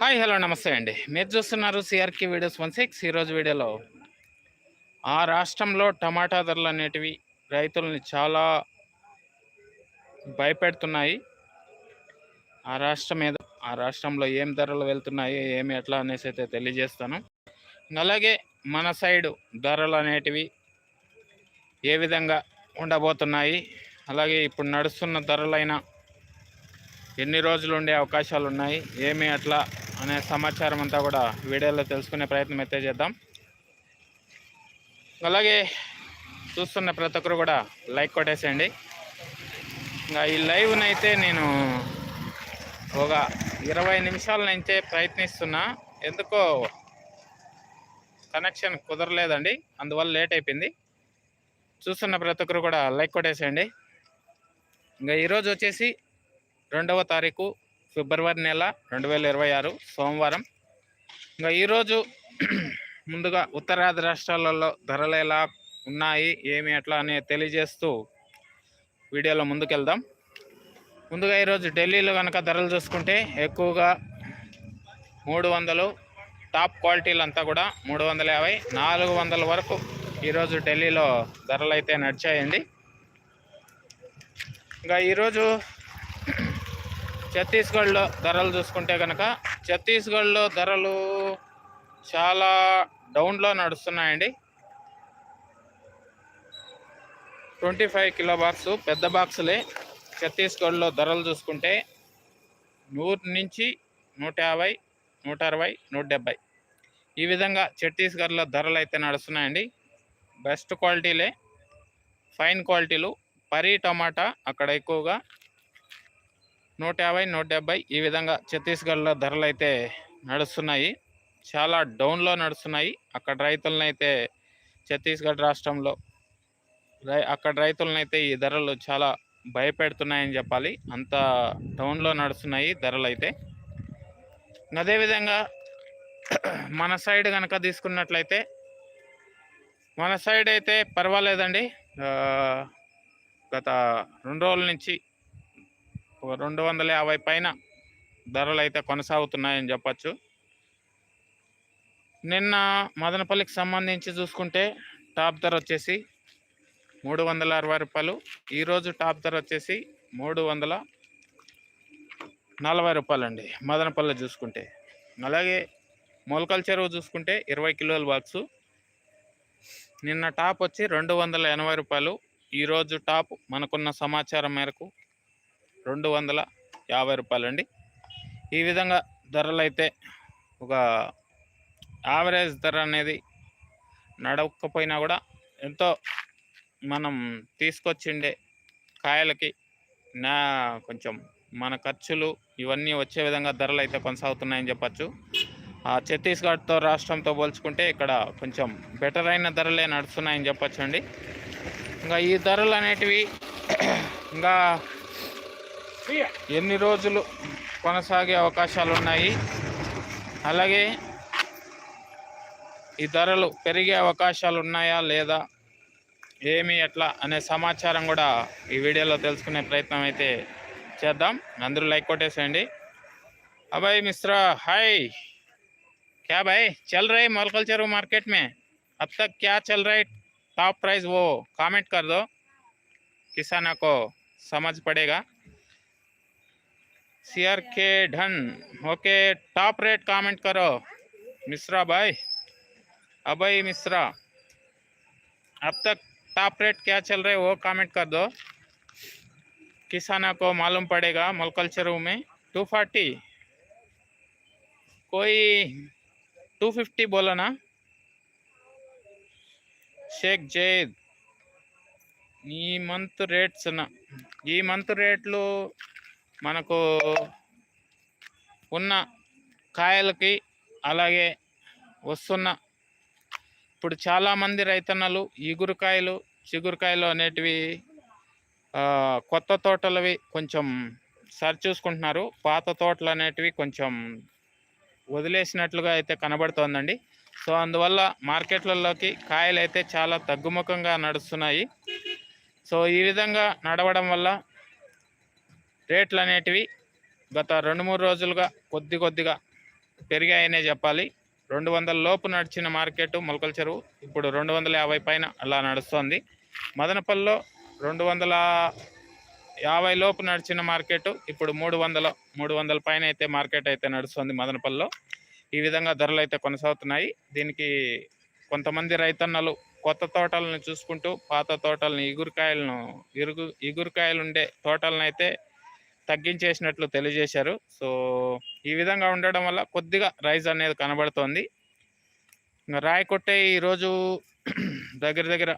Hi hello నమస్తే అండి. మీరు చూస్తున్నారు సిఆర్కే వీడియోస్ వన్ సిక్స్ ఈరోజు వీడియోలో ఆ రాష్ట్రంలో టమాటా ధరలు అనేటివి రైతుల్ని చాలా భయపెడుతున్నాయి. ఆ రాష్ట్రం మీద ఆ రాష్ట్రంలో ఏం ధరలు వెళ్తున్నాయి ఏమి ఎట్లా అనేసి అయితే తెలియజేస్తాను. అలాగే మన సైడు ధరలు అనేటివి ఏ విధంగా ఉండబోతున్నాయి అలాగే ఇప్పుడు నడుస్తున్న ధరలైన ఎన్ని రోజులు ఉండే అవకాశాలు ఉన్నాయి ఏమి అట్లా అనే సమాచారం అంతా కూడా వీడియోలో తెలుసుకునే ప్రయత్నం అయితే చేద్దాం. అలాగే చూస్తున్న ప్రతి ఒక్కరు కూడా లైక్ కొట్టేసేయండి. ఇంకా ఈ లైవ్నైతే నేను ఒక ఇరవై నిమిషాల నుంచే ప్రయత్నిస్తున్నా. ఎందుకో కనెక్షన్ కుదరలేదండి. అందువల్ల లేట్ అయిపోయింది. చూస్తున్న ప్రతి ఒక్కరు కూడా లైక్ కొట్టేసేయండి. ఇంకా ఈరోజు వచ్చేసి రెండవ తారీఖు ఫిబ్రవరి నెల రెండు వేల ఇరవై ఆరు సోమవారం. ఇంకా ఈరోజు ముందుగా ఉత్తరాది రాష్ట్రాలలో ధరలు ఎలా ఉన్నాయి ఏమి ఎట్లా అని తెలియజేస్తూ వీడియోలో ముందుకెళ్దాం. ముందుగా ఈరోజు ఢిల్లీలో కనుక ధరలు చూసుకుంటే ఎక్కువగా మూడు వందలు టాప్ క్వాలిటీలు అంతా కూడా మూడు వందల యాభై నాలుగు వందల వరకు ఈరోజు ఢిల్లీలో ధరలు అయితే నడిచాయండి. ఇంకా ఈరోజు ఛత్తీస్గఢ్లో ధరలు చూసుకుంటే కనుక ఛత్తీస్గఢ్లో ధరలు చాలా డౌన్లో నడుస్తున్నాయండి. ట్వంటీ ఫైవ్ కిలో బాక్స్ పెద్ద బాక్సులే. ఛత్తీస్గఢ్లో ధరలు చూసుకుంటే నూరు నుంచి నూట యాభై నూట అరవై నూట డెబ్బై. ఈ విధంగా ఛత్తీస్గఢ్లో ధరలు అయితే నడుస్తున్నాయండి. బెస్ట్ క్వాలిటీలే ఫైన్ క్వాలిటీలు. పరీ టమాటా అక్కడ ఎక్కువగా నూట యాభై నూట డెబ్బై ఈ విధంగా ఛత్తీస్గఢ్లో ధరలు అయితే నడుస్తున్నాయి. చాలా డౌన్లో నడుస్తున్నాయి. అక్కడ రైతులనైతే ఛత్తీస్గఢ్ రాష్ట్రంలో రై అక్కడ రైతులనైతే ఈ ధరలు చాలా భయపెడుతున్నాయని చెప్పాలి. అంత డౌన్లో నడుస్తున్నాయి ధరలు అయితే అదేవిధంగా మన సైడ్ కనుక తీసుకున్నట్లయితే మన సైడ్ అయితే పర్వాలేదండి. గత రెండు రోజుల నుంచి ఒక రెండు వందల యాభై పైన ధరలు అయితే కొనసాగుతున్నాయని చెప్పచ్చు. నిన్న మదనపల్లికి సంబంధించి చూసుకుంటే టాప్ ధర వచ్చేసి మూడు వందల అరవై రూపాయలు. ఈరోజు టాప్ ధర వచ్చేసి మూడు వందల నలభై రూపాయలండి మదనపల్లి చూసుకుంటే. అలాగే మొలకల చెరువు చూసుకుంటే ఇరవై కిలోల బాక్సు. నిన్న టాప్ వచ్చి రెండు వందల ఎనభై రూపాయలు. ఈరోజు టాప్ మనకున్న సమాచారం మేరకు రెండు వందల యాభై రూపాయలండి. ఈ విధంగా ధరలు అయితే ఒక యావరేజ్ ధర అనేది నడవకపోయినా కూడా ఎంతో మనం తీసుకొచ్చిండే కాయలకి నా కొంచెం మన ఖర్చులు ఇవన్నీ వచ్చే విధంగా ధరలు అయితే కొనసాగుతున్నాయని చెప్పచ్చు. ఆ ఛత్తీస్గఢ్తో రాష్ట్రంతో పోల్చుకుంటే ఇక్కడ కొంచెం బెటర్ అయిన ధరలే నడుస్తున్నాయని చెప్పచ్చు అండి ఇంకా ఈ ధరలు అనేటివి ఇంకా ఎన్ని రోజులు కొనసాగే అవకాశాలు ఉన్నాయి అలాగే ఈ ధరలు పెరిగే అవకాశాలు ఉన్నాయా లేదా ఏమి ఎట్లా అనే సమాచారం కూడా ఈ వీడియోలో తెలుసుకునే ప్రయత్నం అయితే చేద్దాం అందరూ లైక్ కొట్టేసేయండి అబ్బాయి మిశ్రా హాయ్ क्या भाई चल रहे मोलकल चरू मार्केट में अब तक क्या चल रहा है टॉप प्राइस वो कमेंट कर दो किसाना को समझ पड़ेगा सीआर के ढन ओके टॉप रेट कमेंट करो मिश्रा भाई अभय मिश्रा अब तक टॉप रेट क्या चल रहा है वो कमेंट कर दो किसाना को मालूम पड़ेगा मोलकल चरू में टू फोर्टी कोई टू फिफ्टी बोला ना షేక్ జైద్ ఈ మంత్ రేట్స్ ఈ మంత్ రేట్లు మనకు ఉన్న కాయలకి అలాగే వస్తున్న ఇప్పుడు చాలామంది రైతన్నలు ఈగురుకాయలు చిగురుకాయలు అనేటివి కొత్త తోటలవి కొంచెం సరి చూసుకుంటున్నారు. పాత తోటలు అనేటివి కొంచెం వదిలేసినట్లుగా అయితే కనబడుతోందండి. సో అందువల్ల మార్కెట్లలోకి కాయలు అయితే చాలా తగ్గుముఖంగా నడుస్తున్నాయి. సో ఈ విధంగా నడవడం వల్ల రేట్లు అనేటివి గత రెండు మూడు రోజులుగా కొద్ది కొద్దిగా పెరిగాయనే చెప్పాలి. రెండు వందల లోపు నడిచిన మార్కెట్ మొలకల చెరువు ఇప్పుడు రెండు వందల యాభై పైన అలా నడుస్తోంది. మదనపల్లిలో రెండు వందల యాభై లోపు నడిచిన మార్కెట్ ఇప్పుడు మూడు వందల మూడు వందల పైన అయితే మార్కెట్ అయితే నడుస్తుంది మదనపల్లిలో. ఈ విధంగా ధరలు అయితే కొనసాగుతున్నాయి. దీనికి కొంతమంది రైతన్నలు కొత్త తోటలను చూసుకుంటూ పాత తోటలను ఇగురుకాయలను ఇరుగు ఇగురుకాయలు ఉండే తోటలను అయితే తగ్గించేసినట్లు తెలియజేశారు. సో ఈ విధంగా ఉండడం వల్ల కొద్దిగా రైజ్ అనేది కనబడుతోంది. ఇంకా రాయకొట్టే ఈరోజు దగ్గర దగ్గర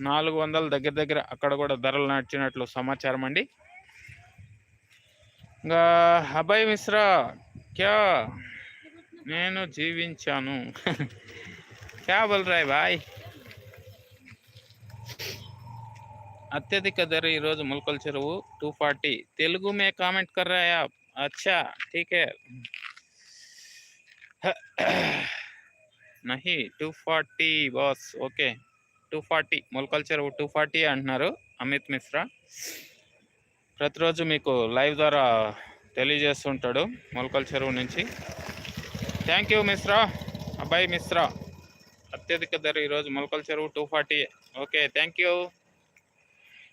నాలుగు వందల దగ్గర దగ్గర అక్కడ కూడా ధరలు నడిచినట్లు సమాచారం అండి. ఇంకా అభయ్ మిశ్రా క్యా? నేను జీవించాను. క్యా బల్ రాయ్ బాయ్? అత్యధిక ధర ఈరోజు ములకల చెరువు టూ ఫార్టీ తెలుగు మే కామెంట్ కర్ రా యాప్. అచ్చా ఠీకే. నహి two forty boss okay. Two forty Mulakalacheruvu two forty అంటున్నారు అమిత్ మిశ్రా. ప్రతిరోజు మీకు లైవ్ ద్వారా తెలియజేస్తుంటాడు మొలకల చెరువు నుంచి. Thank you Mishra. అబ్బాయి మిశ్రా. అత్యధిక ధర ఈరోజు Molakalacheruvu two forty okay thank you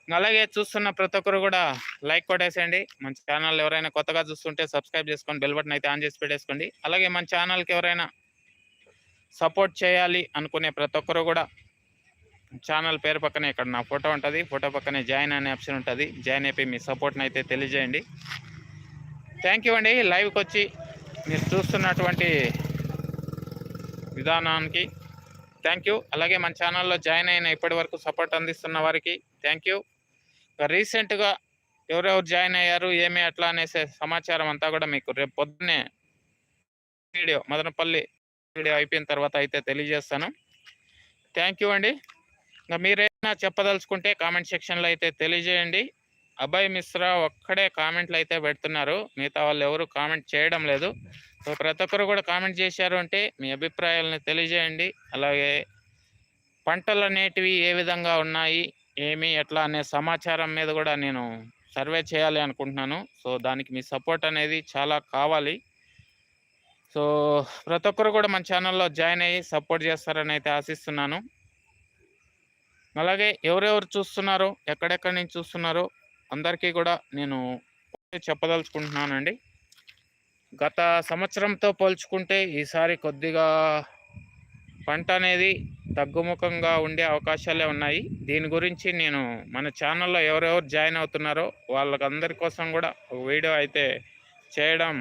అలాగే చూస్తున్న ప్రతి ఒక్కరు కూడా లైక్ కొట్టేసేయండి. మన ఛానల్ ఎవరైనా కొత్తగా చూస్తుంటే సబ్స్క్రైబ్ చేసుకొని బెల్ బటన్ అయితే ఆన్ చేసి పెట్టేసుకోండి. అలాగే మన ఛానల్కి ఎవరైనా సపోర్ట్ చేయాలి అనుకునే ప్రతి ఒక్కరు కూడా ఛానల్ పేరు పక్కనే ఇక్కడ నా ఫోటో ఉంటుంది. ఫోటో పక్కనే జాయిన్ అనే ఆప్షన్ ఉంటుంది. జాయిన్ అయిపోయి మీ సపోర్ట్ని అయితే తెలియజేయండి. థ్యాంక్ యూ అండి. లైవ్కి వచ్చి మీరు చూస్తున్నటువంటి విధానానికి థ్యాంక్ యూ. అలాగే మన ఛానల్లో జాయిన్ అయిన ఇప్పటి వరకు సపోర్ట్ అందిస్తున్న వారికి థ్యాంక్ యూ. రీసెంట్గా ఎవరెవరు జాయిన్ అయ్యారు ఏమి అట్లా అనేసే సమాచారం అంతా కూడా మీకు రేపు పొద్దున్నే వీడియో మదనపల్లి వీడియో అయిపోయిన తర్వాత అయితే తెలియజేస్తాను. థ్యాంక్ యూ అండి. ఇంకా మీరేమైనా చెప్పదలుచుకుంటే కామెంట్ సెక్షన్లో అయితే తెలియజేయండి. అభయ్ మిశ్రా ఒక్కడే కామెంట్లు అయితే పెడుతున్నారు. మిగతా వాళ్ళు ఎవరు కామెంట్ చేయడం లేదు. సో ప్రతి ఒక్కరు కూడా కామెంట్ చేశారు అంటే మీ అభిప్రాయాలను తెలియజేయండి. అలాగే పంటలు అనేటివి ఏ విధంగా ఉన్నాయి ఏమి ఎట్లా అనే సమాచారం మీద కూడా నేను సర్వే చేయాలి అనుకుంటున్నాను. సో దానికి మీ సపోర్ట్ అనేది చాలా కావాలి. సో ప్రతి ఒక్కరు కూడా మన ఛానల్లో జాయిన్ అయ్యి సపోర్ట్ చేస్తారని అయితే ఆశిస్తున్నాను. అలాగే ఎవరెవరు చూస్తున్నారో ఎక్కడెక్కడి నుంచి చూస్తున్నారో అందరికీ కూడా నేను చెప్పదలుచుకుంటున్నానండి. గత సంవత్సరంతో పోల్చుకుంటే ఈసారి కొద్దిగా పంట అనేది తగ్గుముఖంగా ఉండే అవకాశాలే ఉన్నాయి. దీని గురించి నేను మన ఛానల్లో ఎవరెవరు జాయిన్ అవుతున్నారో వాళ్ళకందరి కోసం కూడా ఒక వీడియో అయితే చేయడం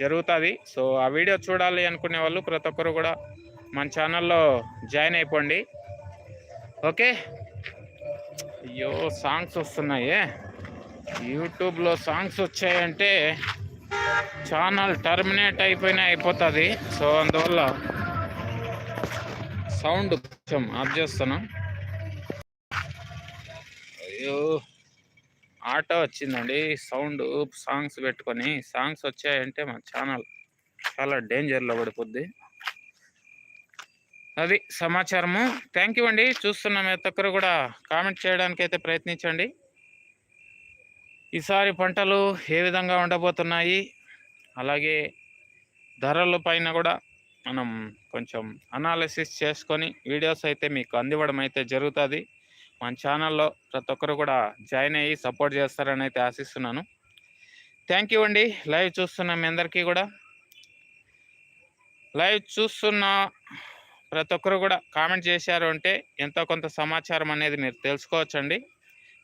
జరుగుతుంది. సో ఆ వీడియో చూడాలి అనుకునే వాళ్ళు ప్రతి ఒక్కరు కూడా మన ఛానల్లో జాయిన్ అయిపోండి. ఓకే? అయ్యో సాంగ్స్ వస్తున్నాయి. యూట్యూబ్లో సాంగ్స్ వచ్చాయంటే ఛానల్ టర్మినేట్ అయిపోయినా అయిపోతుంది. సో అందువల్ల సౌండ్ కొంచెం ఆఫ్ చేస్తున్నా. అయ్యో. ఆటో వచ్చిందండి. సౌండ్ సాంగ్స్ పెట్టుకొని. సాంగ్స్ వచ్చాయంటే మా ఛానల్ చాలా డేంజర్లో పడిపోద్ది. అది సమాచారము. థ్యాంక్ యూ అండి. చూస్తున్న మీ ఒక్కరు కూడా కామెంట్ చేయడానికి అయితే ప్రయత్నించండి. ఈసారి పంటలు ఏ విధంగా ఉండబోతున్నాయి? అలాగే ధరల పైన కూడా మనం కొంచెం అనాలిసిస్ చేసుకొని వీడియోస్ అయితే మీకు అందివ్వడం అయితే జరుగుతుంది. మన ఛానల్లో ప్రతి ఒక్కరు కూడా జాయిన్ అయ్యి సపోర్ట్ చేస్తారని అయితే ఆశిస్తున్నాను. థ్యాంక్ యూ అండి. లైవ్ చూస్తున్న మీ అందరికీ కూడా. లైవ్ చూస్తున్న ప్రతి ఒక్కరు కూడా కామెంట్ చేశారు అంటే ఎంతో కొంత సమాచారం అనేది మీరు తెలుసుకోవచ్చండి.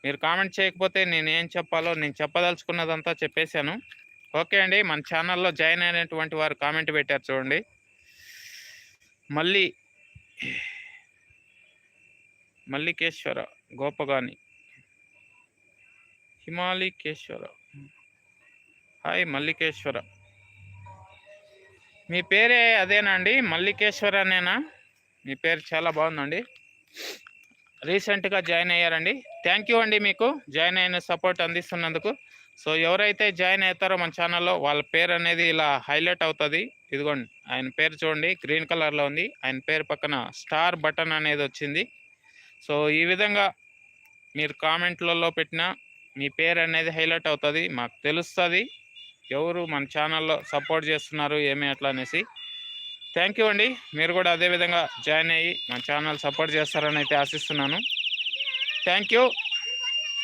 మీరు కామెంట్ చేయకపోతే నేను ఏం చెప్పాలో నేను చెప్పదలుచుకున్నదంతా చెప్పేశాను. ఓకే అండి. మన ఛానల్లో జాయిన్ అయినటువంటి వారు కామెంట్ పెట్టారు చూడండి. మళ్ళీ మల్లికేశ్వర గోపగాని. హిమాలికేశ్వర. హాయ్ మల్లికేశ్వర. మీ పేరే అదేనా అండి? మల్లికేశ్వర అనేనా మీ పేరు చాలా బాగుందండి. రీసెంట్గా జాయిన్ అయ్యారండి. థ్యాంక్ యూ అండి మీకు జాయిన్ అయిన సపోర్ట్ అందిస్తున్నందుకు. సో ఎవరైతే జాయిన్ అవుతారో మన ఛానల్లో వాళ్ళ పేరు అనేది ఇలా హైలైట్ అవుతుంది. ఇదిగోండి ఆయన పేరు చూడండి గ్రీన్ కలర్లో ఉంది. ఆయన పేరు పక్కన స్టార్ బటన్ అనేది వచ్చింది. సో ఈ విధంగా మీరు కామెంట్లలో పెట్టిన మీ పేరు అనేది హైలైట్ అవుతుంది. మాకు తెలుస్తుంది. ఎవరు మన ఛానల్లో సపోర్ట్ చేస్తున్నారు ఏమి అట్లా అనేసి. థ్యాంక్ యూ అండి. మీరు కూడా అదే విధంగా జాయిన్ అయ్యి మన ఛానల్ సపోర్ట్ చేస్తారని అయితే ఆశిస్తున్నాను. థ్యాంక్ యూ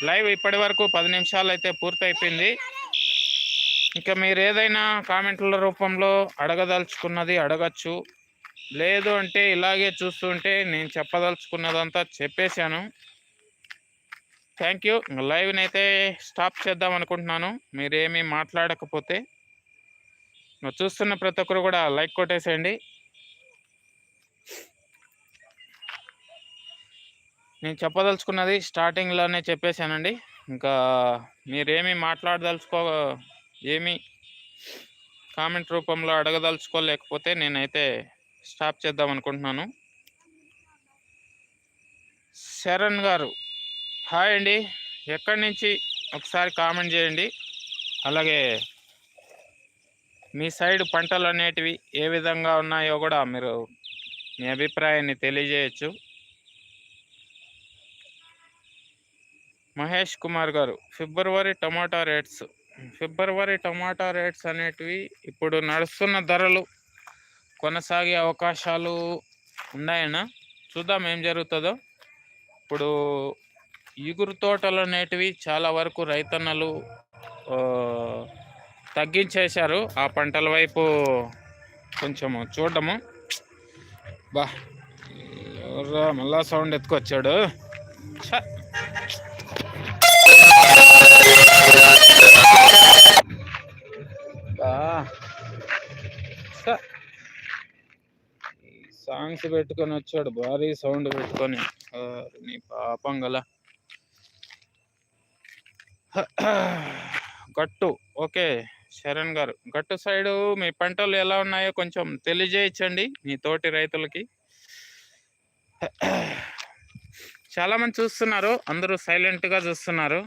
లైవ్ ఇప్పటి వరకు పది నిమిషాలు అయితే పూర్తయిపోయింది. ఇంకా మీరు ఏదైనా కామెంట్ల రూపంలో అడగదలుచుకున్నది అడగచ్చు. లేదు అంటే ఇలాగే చూస్తుంటే నేను చెప్పదలుచుకున్నదంతా చెప్పేశాను. Thank you. లైవ్ని అయితే స్టాప్ చేద్దాం అనుకుంటున్నాను. మీరేమీ మాట్లాడకపోతే చూస్తున్న ప్రతి ఒక్కరు కూడా లైక్ కొట్టేసేయండి. నేను చెప్పదలుచుకున్నది స్టార్టింగ్లోనే చెప్పేశానండి. ఇంకా మీరేమీ మాట్లాడదలుచుకో ఏమీ కామెంట్ రూపంలో అడగదలుచుకోలేకపోతే నేనైతే స్టాప్ చేద్దాం అనుకుంటున్నాను. శరణ్ గారు హాయ్ అండి. ఎక్కడి నుంచి ఒకసారి కామెంట్ చేయండి. అలాగే మీ సైడ్ పంటలు అనేటివి ఏ విధంగా ఉన్నాయో కూడా మీరు మీ అభిప్రాయాన్ని తెలియజేయచ్చు. మహేష్ కుమార్ గారు ఫిబ్రవరి టమాటా రేట్స్ ఫిబ్రవరి టమాటా రేట్స్ అనేటివి ఇప్పుడు నడుస్తున్న ధరలు కొనసాగే అవకాశాలు ఉన్నాయన్నా చూద్దాం ఏం జరుగుతుందో. ఇప్పుడు ఇగురు తోటలు అనేటివి చాలా వరకు రైతన్నలు తగ్గించేశారు. ఆ పంటల వైపు కొంచెము చూడడము. బా మళ్ళా సౌండ్ ఎత్తుకొచ్చాడు? సాంగ్స్ పెట్టుకొని వచ్చాడు. భారీ సౌండ్ పెట్టుకొని. నీ పాపం గల. గట్టు. ఓకే శరణ్ గారు. గట్టు సైడు మీ పంటలు ఎలా ఉన్నాయో కొంచెం తెలియజేయచ్చండి మీ తోటి రైతులకి. చాలామంది చూస్తున్నారు అందరూ సైలెంట్గా చూస్తున్నారు.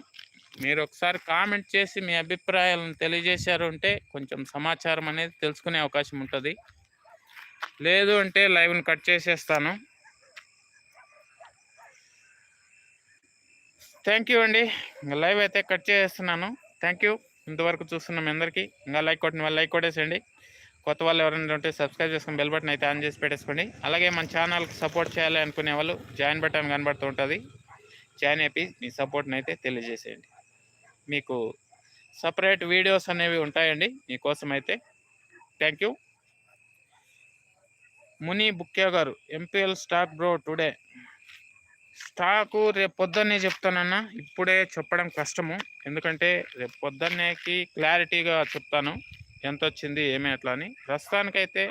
మీరు ఒకసారి కామెంట్ చేసి మీ అభిప్రాయాలను తెలియజేశారు అంటే కొంచెం సమాచారం అనేది తెలుసుకునే అవకాశం ఉంటుంది. లేదు అంటే లైవ్ని కట్ చేసేస్తాను. థ్యాంక్ యూ అండి. ఇంకా లైవ్ అయితే కట్ చేసేస్తున్నాను థ్యాంక్ యూ ఇంతవరకు చూస్తున్న మీ అందరికీ ఇంకా లైక్ కొట్టిన వాళ్ళు లైక్ కొట్టేసేయండి. కొత్త వాళ్ళు ఎవరైనా ఉంటే సబ్స్క్రైబ్ చేసుకుని బెల్ బటన్ అయితే ఆన్ చేసి పెట్టేసుకోండి. అలాగే మన ఛానల్కి సపోర్ట్ చేయాలి అనుకునే వాళ్ళు జాయిన్ బటన్ కనబడుతూ ఉంటుంది. జాయిన్ అయిపోయి మీ సపోర్ట్ని అయితే తెలియజేసేయండి. మీకు సపరేట్ వీడియోస్ అనేవి ఉంటాయండి. మీకోసం అయితే థ్యాంక్ యూ ముని బుక్యా గారు MPL stock bro today. Stock రేపు పొద్దున్నే చెప్తానన్నా ఇప్పుడే చెప్పడం కష్టము. ఎందుకంటే రేపు పొద్దున్నేకి క్లారిటీగా చెప్తాను ఎంత వచ్చింది ఏమే అట్లా అని. ప్రస్తుతానికైతే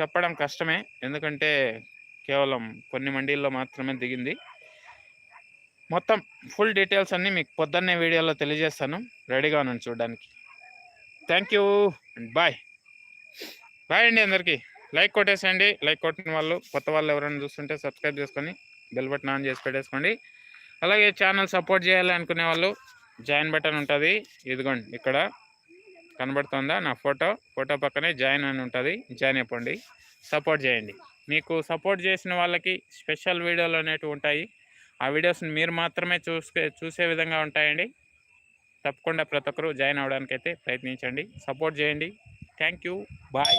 చెప్పడం కష్టమే ఎందుకంటే కేవలం కొన్ని మండీల్లో మాత్రమే దిగింది. మొత్తం ఫుల్ డీటెయిల్స్ అన్నీ మీకు పొద్దున్నే వీడియోలో తెలియజేస్తాను రెడీగా ఉన్నాను చూడడానికి. Thank you bye. బాయ్ అండి అందరికీ. లైక్ కొట్టేసేయండి. లైక్ కొట్టిన వాళ్ళు కొత్త వాళ్ళు ఎవరైనా చూస్తుంటే సబ్స్క్రైబ్ చేసుకొని బెల్ బటన్ ఆన్ చేసి పెట్టేసుకోండి. అలాగే ఛానల్ సపోర్ట్ చేయాలి అనుకునే వాళ్ళు జాయిన్ బటన్ ఉంటుంది. ఇదిగోండి ఇక్కడ కనబడుతుందా? నా ఫోటో ఫోటో పక్కనే జాయిన్ అని ఉంటుంది. జాయిన్ అయిపోండి. సపోర్ట్ చేయండి. మీకు సపోర్ట్ చేసిన వాళ్ళకి స్పెషల్ వీడియోలు అనేవి ఉంటాయి. ఆ వీడియోస్ని మీరు మాత్రమే చూసే చూసే విధంగా ఉంటాయండి. తప్పకుండా ప్రతి ఒక్కరూ జాయిన్ అవడానికైతే ప్రయత్నించండి. సపోర్ట్ చేయండి. Thank you. బాయ్.